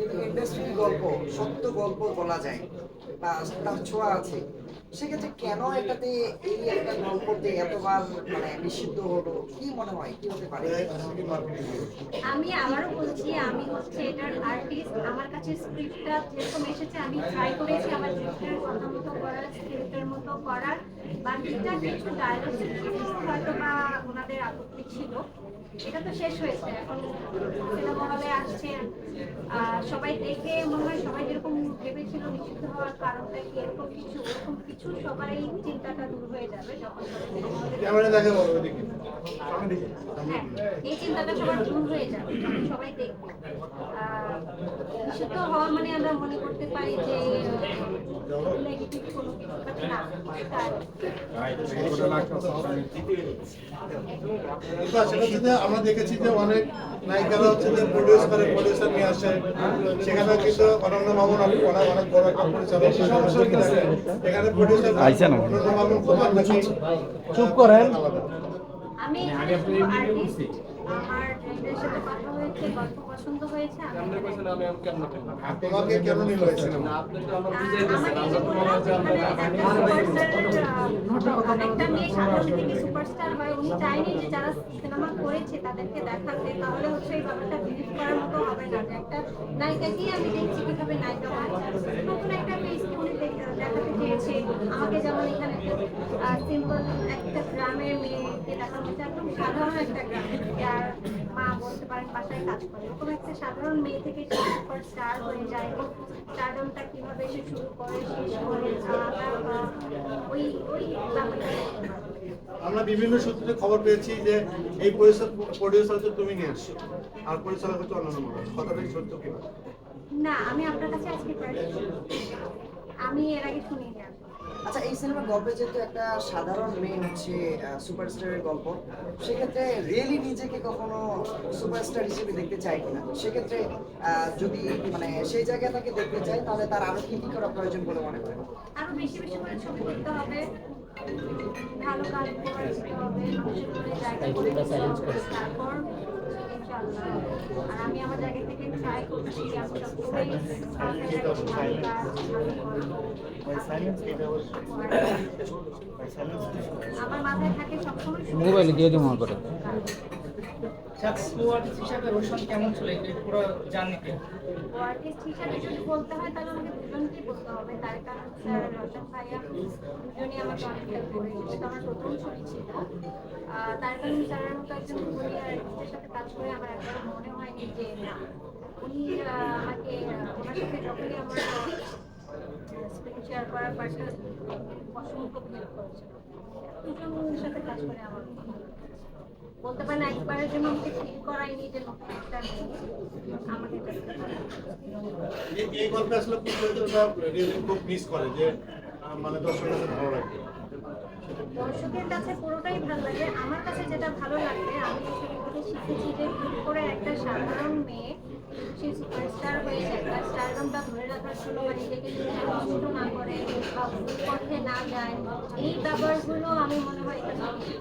কিন্তু ইন্ডাস্ট্রির গল্প, সত্য গল্প বলা যায়। বা তার ছোঁয়া আছে। সেক্ষেত্রে কেন এটাতে এই একটা গল্পতে এতবার মানে নিষিদ্ধ হলো? কি মনে হয়? কি হতে পারে? আমি আবারও বলছি, আমি হচ্ছে এটার আমার কাছে স্ক্রিপ্টটা যেরকম এসেছে আমি ট্রাই করেছি আমার ডিরেক্টরের কথা মতো করার স্ক্রিপ্টের মতো করার বাকিটা কিছু ডায়লগ হয়তো বা ওনাদের আপত্তি ছিল। এটা তো শেষ হয়েছে এখন সিনেমা হলে আসছে। সবাই দেখে মনে হয় সবাই যেরকম ভেবেছিল নিষিদ্ধ হওয়ার কারণটা কি এরকম কিছু এরকম কিছু সবাই চিন্তাটা দূর হয়ে যাবে যখন হ্যাঁ, এই চিন্তাটা সবার দূর হয়ে যাবে সবাই দেখবে। হওয়া মানে আমরা মনে করতে পারি যে নেগেটিভ কোনো আমরা দেখেছি যে অনেক নায়িকারা হচ্ছে যে প্রডিউস করে প্রডিউসার নিয়ে আসে। সেখানে কিন্তু অনন্য মামুন অনেক অনেক বড় একটা পরিচালক? এখানে প্রডিউসার অনন্য মামুন খুব নাকি চুপ করেন। আমি আর্টিস্ট আমার ডিরেক্টরের সাথে কথা হয়েছে গল্প পছন্দ হয়েছে? আমি তোমাকে কেন নিল একটা মেয়ে সাধারণ থেকে সুপারস্টার হয় উনি চাইনি যে যারা সিনেমা করেছে তাদেরকে দেখাতে তাহলে হচ্ছে এই ব্যাপারটা বিলিভ করার মতো হবে না। একটা নায়িকাকেই আমি দেখছি কীভাবে নায়িকা হয় নতুন একটা ফেসকে উনি দেখাতে চেয়েছে আমাকে যেমন এখানে একটা সিম্পল একটা গ্রামের মেয়েকে হচ্ছে একদম সাধারণ একটা গ্রাম। যার মা বলতে পারেন বাসায় কাজ করে এরকম একটা সাধারণ মেয়ে থেকে সুপার স্টার হয়ে যায় এবং স্টারডমটা কীভাবে সে শুরু করে শেষ করে ওই ওই আমরা বিভিন্ন সূত্রে খবর পেয়েছি যে এই প্রডিউসার হচ্ছে তুমি নিয়ে আসছো আর পরিচালক হচ্ছে অন্যান্য মানুষ। কথাটাই সত্য কি না আমি আপনার কাছে আজকে আমি এর আগে শুনিনি। এই সিনেমার গল্পে যেহেতু একটা সাধারণ মেয়ে হচ্ছে সুপারস্টারের গল্প সেক্ষেত্রে রিয়েলি নিজেকে কখনো সুপারস্টার হিসেবে দেখতে চাই কিনা? সেক্ষেত্রে আহ, যদি মানে সেই জায়গায় তাকে দেখতে চাই তাহলে তার আরও কি কি করা প্রয়োজন বলে মনে করেন? আরও বেশি বেশি করে ছবি করতে হবে। ভালো কাজ করে দিতে হবে মানুষের মনে জায়গা করে। আর আমি আমার জায়গা থেকে ট্রাই করছি আমি সবসময়। আমার মাথায় থাকে সবসময় মোবাইলে দিয়ে দিবো করে হিসাবে রোশন কেমন এই পুরো জার্নিতে আর্টিস্ট হিসাবে যদি বলতে হয় তাহলে আমাকে দুজনকেই বলতে হবে তার কারণ স্যার রতন ভাইয়া দুজনই আমাকে অনেক করে আমার প্রথম ছবি ছিল তার সাথে কাজ করে আমার একবার মনে হয়নি যে না। উনি আমাকে সাথে যখনই আমার শেয়ার করার অসংখ্য সাথে কাজ করে আমার। বলতে পারেন একবারের জন্য আমাকে করায়নি যে আমাকে এই- আসলে খুব মিস করে যে মানে দর্শকের ভালো লাগে। দর্শকের কাছে পুরোটাই ভালো লাগে আমার কাছে যেটা ভালো লাগে আমি ছবি শিখেছি যে হুট করে একটা সাধারণ মেয়ে, সে সুপারস্টার হয়েছে তার স্টারডমটা ধরে রাখার জন্য বা নিজেকে নষ্ট না করে বা পথে না যায়, এই ব্যাপারগুলো আমি মনে হয় শিখেছি।